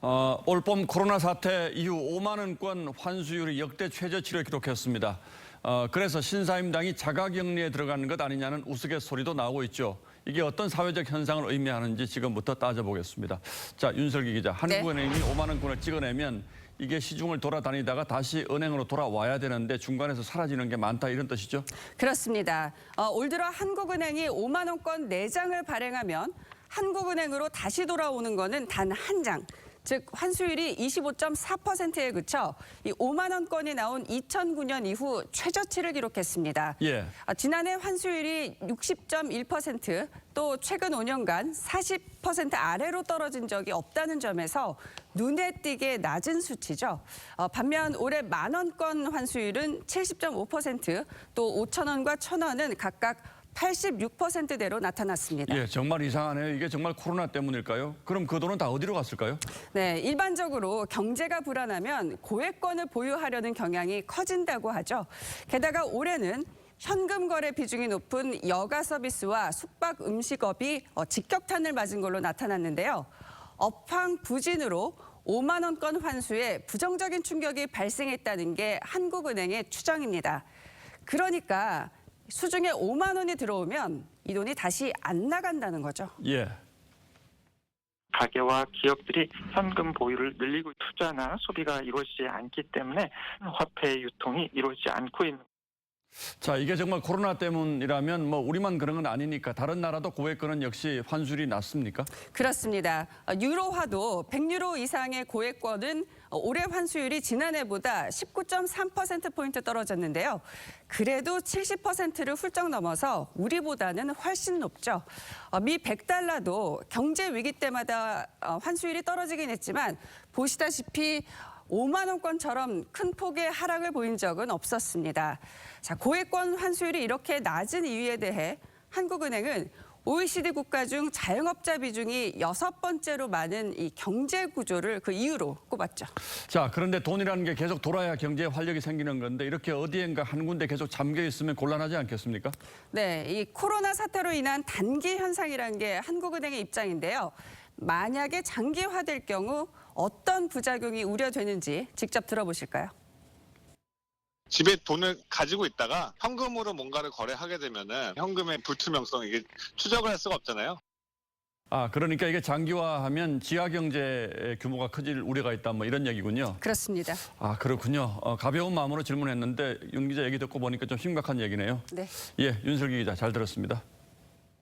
어, 올봄 코로나 사태 이후 5만 원권 환수율이 역대 최저치를 기록했습니다. 어, 그래서 신사임당이 자가격리에 들어가는 것 아니냐는 우스갯소리도 나오고 있죠. 이게 어떤 사회적 현상을 의미하는지 지금부터 따져보겠습니다. 자, 윤설기 기자, 한국은행이 5만 원권을 찍어내면 이게 시중을 돌아다니다가 다시 은행으로 돌아와야 되는데 중간에서 사라지는 게 많다 이런 뜻이죠? 그렇습니다. 어, 올 들어 한국은행이 5만 원권 4장을 발행하면 한국은행으로 다시 돌아오는 거는 단 한 장. 즉 환수율이 25.4%에 그쳐 이 5만 원권이 나온 2009년 이후 최저치를 기록했습니다. 예. 아, 지난해 환수율이 60.1%또 최근 5년간 40% 아래로 떨어진 적이 없다는 점에서 눈에 띄게 낮은 수치죠. 어, 반면 올해 만 원권 환수율은 70.5%또 5천 원과 천 원은 각각 86%대로 나타났습니다. 예, 정말 이상하네요. 이게 정말 코로나 때문일까요? 그럼 그 돈은 다 어디로 갔을까요? 네, 일반적으로 경제가 불안하면 고액권을 보유하려는 경향이 커진다고 하죠. 게다가 올해는 현금 거래 비중이 높은 여가 서비스와 숙박 음식업이 어, 직격탄을 맞은 걸로 나타났는데요. 업황 부진으로 5만 원권 환수에 부정적인 충격이 발생했다는 게 한국은행의 추정입니다. 그러니까 수중에 5만 원이 들어오면 이 돈이 다시 안 나간다는 거죠. 예. 가게와 기업들이 현금 보유를 늘리고 투자나 소비가 이루어지지 않기 때문에 화폐 유통이 이루어지지 않고 있는 자, 이게 정말 코로나 때문이라면 뭐 우리만 그런 건 아니니까 다른 나라도 고액권은 역시 환수율이 낮습니까? 그렇습니다. 어, 유로화도 100유로 이상의 고액권은 어, 올해 환수율이 지난해보다 19.3%포인트 떨어졌는데요. 그래도 70%를 훌쩍 넘어서 우리보다는 훨씬 높죠. 어, 미 100달러도 경제 위기 때마다 어, 환수율이 떨어지긴 했지만 보시다시피 5만 원권처럼 큰 폭의 하락을 보인 적은 없었습니다. 자, 고액권 환수율이 이렇게 낮은 이유에 대해 한국은행은 OECD 국가 중 자영업자 비중이 여섯 번째로 많은 이 경제 구조를 그 이유로 꼽았죠. 자, 그런데 돈이라는 게 계속 돌아야 경제에 활력이 생기는 건데 이렇게 어디엔가 한 군데 계속 잠겨 있으면 곤란하지 않겠습니까? 네, 이 코로나 사태로 인한 단기 현상이라는 게 한국은행의 입장인데요. 만약에 장기화될 경우 어떤 부작용이 우려되는지 직접 들어보실까요? 집에 돈을 가지고 있다가 현금으로 뭔가를 거래하게 되면은 현금의 불투명성 이게 추적을 할 수가 없잖아요. 아, 그러니까 이게 장기화하면 지하 경제 규모가 커질 우려가 있다 뭐 이런 얘기군요. 그렇습니다. 아, 그렇군요. 어, 가벼운 마음으로 질문했는데 윤 기자 얘기 듣고 보니까 좀 심각한 얘기네요. 네. 예, 윤설기 기자 잘 들었습니다.